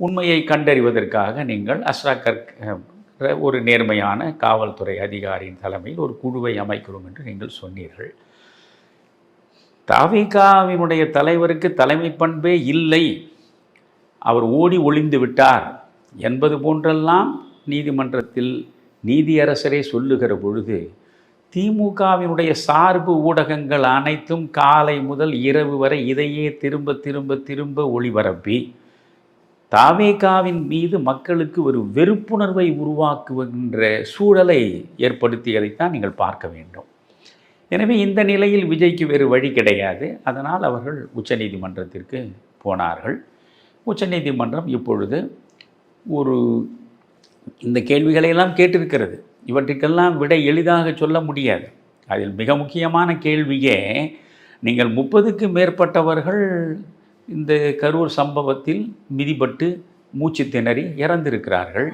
உண்மையை கண்டறிவதற்காக நீங்கள் அஸ்ராக்கர் ஒரு நேர்மையான காவல்துறை அதிகாரியின் தலைமையில் ஒரு குழுவை அமைக்கிறோம் என்று நீங்கள் சொன்னீர்கள். தாவிகாவினுடைய தலைவருக்கு தலைமை பண்பே இல்லை. அவர் ஓடி ஒளிந்து விட்டார். என்பது போன்றெல்லாம் நீதிமன்றத்தில் நீதியரசரே சொல்லுகிற பொழுது திமுகவினுடைய சார்பு ஊடகங்கள் அனைத்தும் காலை முதல் இரவு வரை இதையே திரும்ப திரும்ப திரும்ப ஒளிபரப்பி தாவேகாவின் மீது மக்களுக்கு ஒரு வெறுப்புணர்வை உருவாக்குகின்ற சூழலை ஏற்படுத்தியதைத்தான் நீங்கள் பார்க்க வேண்டும். எனவே இந்த நிலையில் விஜய்க்கு வேறு வழி கிடையாது. அதனால் அவர்கள் உச்சநீதிமன்றத்திற்கு போனார்கள். உச்சநீதிமன்றம் இப்பொழுது ஒரு இந்த கேள்விகளையெல்லாம் கேட்டிருக்கிறது. இவற்றுக்கெல்லாம் விடை எளிதாக சொல்ல முடியாது. அதில் மிக முக்கியமான கேள்வியே நீங்கள் முப்பதுக்கு மேற்பட்டவர்கள் இந்த கரூர் சம்பவத்தில் மிதிபட்டு மூச்சு திணறி இறந்திருக்கிறார்கள்.